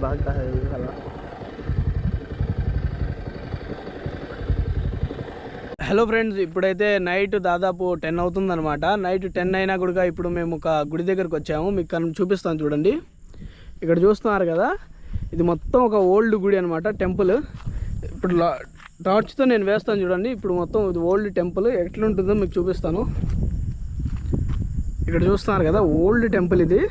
भागता है ये साला హలో ఫ్రెండ్స్ ఇప్పుడైతే నైట్ దాదాపు టెన్ అవుతుందన్నమాట నైట్ టెన్ అయినా కూడా ఇప్పుడు మేము ఒక గుడి దగ్గరకు వచ్చాము మీకు కన్- చూపిస్తాను చూడండి ఇక్కడ చూస్తున్నారు కదా ఇది మొత్తం ఒక ఓల్డ్ గుడి అనమాట టెంపుల్ ఇప్పుడు లా- టార్చ్తో నేను వేస్తాను చూడండి ఇప్పుడు మొత్తం ఇది ఓల్డ్ టెంపుల్ ఎట్లుంటుందో మీకు చూపిస్తాను ఇక్కడ చూస్తున్నారు కదా ఓల్డ్ టెంపుల్ ఇది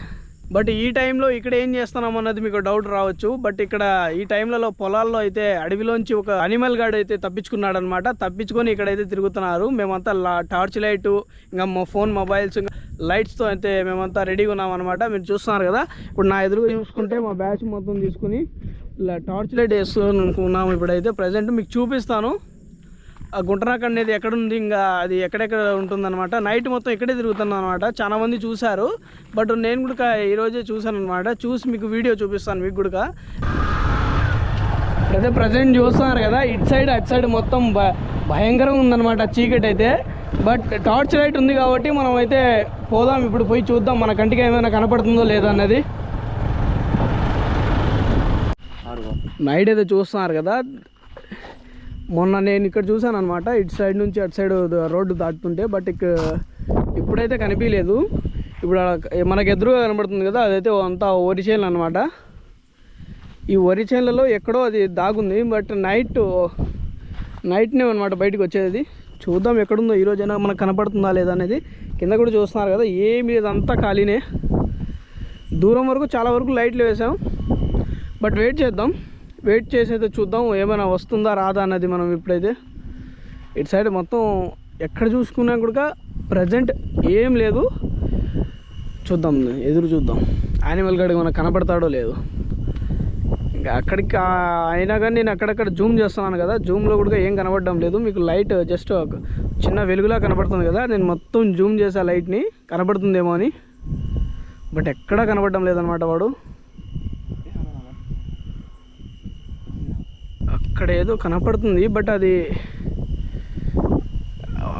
బట్ ఈ టైంలో ఇక్కడ ఏం చేస్తున్నాం అన్నది మీకు డౌట్ రావచ్చు. బట్ ఇక్కడ ఈ టైంలలో పొలాల్లో అయితే అడవిలోంచి ఒక అనిమల్ గార్డ్ అయితే తప్పించుకున్నాడు అనమాట తప్పించుకొని ఇక్కడైతే తిరుగుతున్నారు. మేమంతా లా- టార్చ్ లైట్ ఇంకా మా ఫోన్ మొబైల్స్ ఇంకా లైట్స్తో అయితే మేమంతా రెడీగా ఉన్నాం అనమాట మీరు చూస్తున్నారు కదా? ఇప్పుడు నా ఎదురుగా చూసుకుంటే మా బ్యాచ్ మొత్తం తీసుకుని ఇలా టార్చ్ లైట్ వేస్తున్నాము ఇప్పుడైతే. ప్రజెంట్ మీకు చూపిస్తాను. ఆ గుంటనాక అనేది ఎక్కడ ఉంది ఇంకా అది ఎక్కడెక్కడ ఉంటుందన్నమాట. నైట్ మొత్తం ఇక్కడే తిరుగుతున్నాను అనమాట చాలా మంది చూశారు. బట్ నేను కూడా ఈరోజే చూశాను అనమాట చూసి మీకు వీడియో చూపిస్తాను మీకు కూడా అయితే ప్రజెంట్ చూస్తున్నారు కదా ఇటు సైడ్ అటు సైడ్ మొత్తం భయంకరంగా ఉందన్నమాట చీకటి అయితే. బట్ టార్చ్ లైట్ ఉంది కాబట్టి మనం అయితే పోదాం ఇప్పుడు పోయి చూద్దాం మన కంటికి ఏమైనా కనపడుతుందో లేదో అన్నది. నైట్ అయితే చూస్తున్నారు కదా. మొన్న నేను ఇక్కడ చూసాను అనమాట ఇటు సైడ్ నుంచి అటు సైడ్ రోడ్డు దాటుతుంటే బట్ ఇక ఇప్పుడైతే కనిపించలేదు ఇప్పుడు మనకు ఎదురుగా కనబడుతుంది కదా అదైతే అంతా వరి చేనులు అనమాట ఈ వరి చేనులలో ఎక్కడో అది దాగుంది బట్ నైట్ నైట్నే అనమాట బయటకు వచ్చేది. చూద్దాం ఎక్కడుందో ఈ మనకు కనపడుతుందా లేదా అనేది. కింద కూడా చూస్తున్నారు కదా ఏమి ఇదంతా ఖాళీనే. దూరం వరకు చాలా వరకు లైట్లు వేసాం. బట్ వెయిట్ చేద్దాం. వెయిట్ చేసి అయితే చూద్దాం ఏమైనా వస్తుందా రాదా అన్నది మనం ఇప్పుడైతే. ఇటు సైడ్ మొత్తం ఎక్కడ చూసుకున్నా కూడా ప్రజెంట్ ఏం లేదు. చూద్దాం ఎదురు చూద్దాం. యానిమల్ గడికి మనకు కనపడతాడో లేదు. ఇంకా అక్కడికి అయినా కానీ నేను అక్కడక్కడ జూమ్ చేస్తున్నాను కదా జూమ్లో కూడా ఏం కనపడడం లేదు. మీకు లైట్ జస్ట్ చిన్న వెలుగులా కనపడుతుంది కదా నేను మొత్తం జూమ్ చేసా లైట్ని కనపడుతుందేమో అని. బట్ ఎక్కడా కనపడడం లేదనమాట వాడు. అక్కడ ఏదో కనపడుతుంది బట్ అది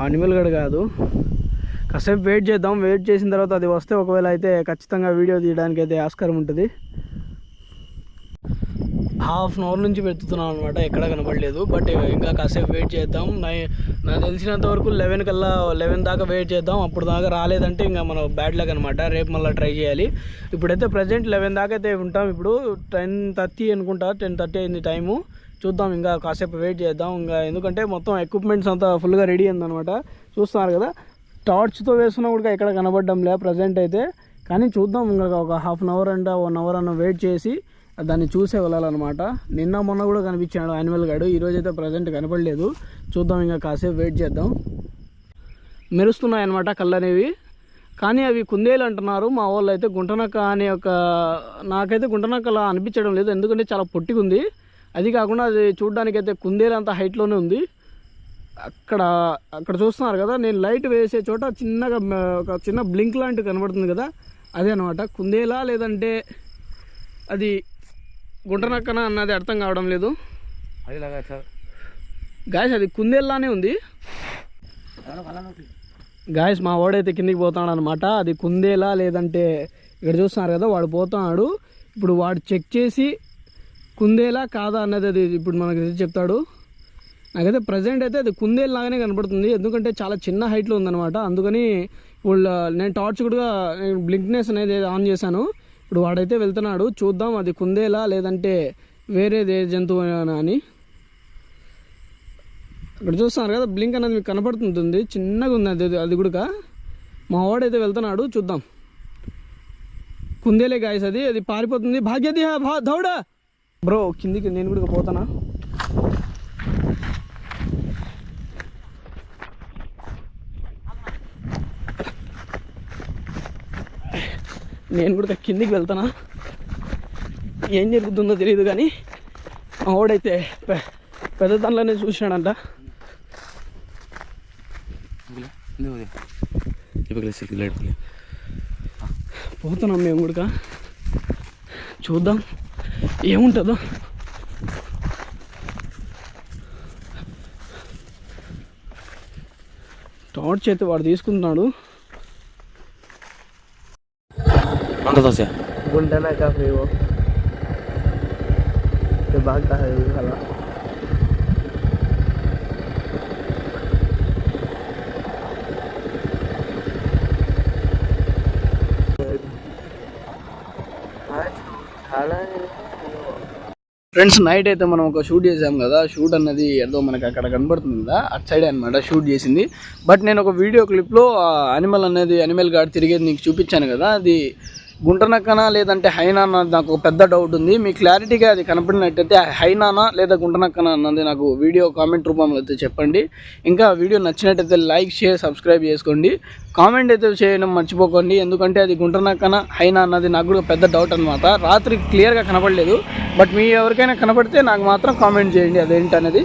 అనిమల్ గడ్ కాదు. కాసేపు వెయిట్ చేద్దాం. వెయిట్ చేసిన తర్వాత అది వస్తే ఒకవేళ అయితే ఖచ్చితంగా వీడియో తీయడానికి అయితే ఆస్కారం ఉంటుంది. హాఫ్ అన్ అవర్ నుంచి వెతుకుతున్నాం అనమాట ఎక్కడ కనపడలేదు బట్ ఇంకా కాసేపు వెయిట్ చేద్దాం. నా నాకు తెలిసినంత వరకు లెవెన్ కల్లా లెవెన్ దాకా వెయిట్ చేద్దాం. అప్పుడు దాకా రాలేదంటే ఇంకా మనం బ్యాడ్ లక్ అనమాట రేపు మళ్ళీ ట్రై చేయాలి. ఇప్పుడైతే ప్రజెంట్ లెవెన్ దాకా అయితే ఉంటాం. ఇప్పుడు టెన్ థర్టీ అనుకుంటా. టెన్ థర్టీ అయింది టైము చూద్దాం ఇంకా కాసేపు వెయిట్ చేద్దాం ఇంకా ఎందుకంటే మొత్తం ఎక్విప్మెంట్స్ అంతా ఫుల్గా రెడీ అయిందనమాట చూస్తున్నారు కదా టార్చ్తో వేస్తున్నా కూడా ఎక్కడ కనబడడం లే ప్రజెంట్ అయితే. కానీ చూద్దాం ఇంకా ఒక హాఫ్ అన్ అవర్ అంటే వన్ అవర్ అన్న వెయిట్ చేసి దాన్ని చూసే వెళ్ళాలన్నమాట. నిన్న మొన్న కూడా కనిపించాడు యాన్యువల్ గాడు ఈరోజు అయితే ప్రజెంట్ కనపడలేదు. చూద్దాం ఇంకా కాసేపు వెయిట్ చేద్దాం. మెరుస్తున్నాయి అన్నమాట కళ్ళు అనేవి కానీ అవి కుందేలు అంటున్నారు. మా వాళ్ళు అయితే గుంటనక్క అనే ఒక నాకైతే గుంటనక్కలా అనిపించడం లేదు. ఎందుకంటే చాలా పొట్టిగా ఉంది అది కాకుండా అది చూడడానికైతే కుందేలు అంత హైట్లోనే ఉంది. అక్కడ అక్కడ చూస్తున్నారు కదా నేను లైట్ వేసే చోట చిన్నగా ఒక చిన్న బ్లింక్ లాంటిది కనబడుతుంది కదా అదే అనమాట కుందేలా లేదంటే అది గుంటనక్కన అన్నది అర్థం కావడం లేదు. గాయస్ అది కుందేల్లానే ఉంది. గాయస్ మా వాడైతే కిందికి పోతాడు అనమాట అది కుందేలా లేదంటే ఇక్కడ చూస్తున్నారు కదా వాడు పోతున్నాడు ఇప్పుడు వాడు చెక్ చేసి కుందేలా కాదా అన్నది అది ఇప్పుడు మనకి చెప్తాడు. నాకైతే ప్రజెంట్ అయితే అది కుందేలు లాగానే కనపడుతుంది. ఎందుకంటే చాలా చిన్న హైట్లో ఉందన్నమాట. అందుకని వాళ్ళ నేను టార్చ్ కూడా బ్లింక్నెస్ అనేది ఆన్ చేశాను. ఇప్పుడు వాడైతే వెళ్తున్నాడు. చూద్దాం అది కుందేలా లేదంటే వేరేది ఏ జంతువు అని. ఇక్కడ చూస్తున్నారు కదా బ్లింక్ అనేది మీకు కనపడుతుంది చిన్నగా ఉంది అది అది కూడా. మా వాడైతే వెళ్తున్నాడు. చూద్దాం. కుందేలే గాయస్ అది అది పారిపోతుంది. భాగ్యదేహ భా దౌడా! బ్రో కిందికి నేను కూడా పోతానా? నేను కూడా కిందికి వెళ్తానా? ఏం జరుగుతుందో తెలియదు కానీ మా వాడైతే పె- పెద్ద దానిలోనే చూసాడంట పోతున్నాం మేము కూడా చూద్దాం. ఏముంటుందో? టార్చ్ అయితే వాడు తీసుకుంటున్నాడు. అంత దోశ. చాలా ఫ్రెండ్స్ నైట్ అయితే మనం ఒక షూట్ చేసాం కదా. షూట్ అన్నది ఏదో మనకి అక్కడ కనబడుతుంది కదా. అటు సైడ్ అనమాట షూట్ చేసింది. బట్ నేను ఒక వీడియో క్లిప్లో అనిమల్ అనేది అనిమల్ గార్డ్ తిరిగేది నీకు చూపించాను కదా. అది గుంటనక్కనా లేదంటే హైనానా? నాకు ఒక పెద్ద డౌట్ ఉంది. మీ క్లారిటీగా అది కనపడినట్టయితే హైనానా లేదా గుంటనక్కనా అన్నది నాకు వీడియో కామెంట్ రూపంలో అయితే చెప్పండి. ఇంకా వీడియో నచ్చినట్టయితే లైక్ షేర్ సబ్స్క్రైబ్ చేసుకోండి. కామెంట్ అయితే చేయడం మర్చిపోకండి. ఎందుకంటే అది గుంటనక్కనా హైనా అన్నది నాకు కూడా పెద్ద డౌట్ అనమాట రాత్రి క్లియర్గా కనపడలేదు. బట్ మీ ఎవరికైనా కనపడితే నాకు మాత్రం కామెంట్ చేయండి. అదేంటనేది?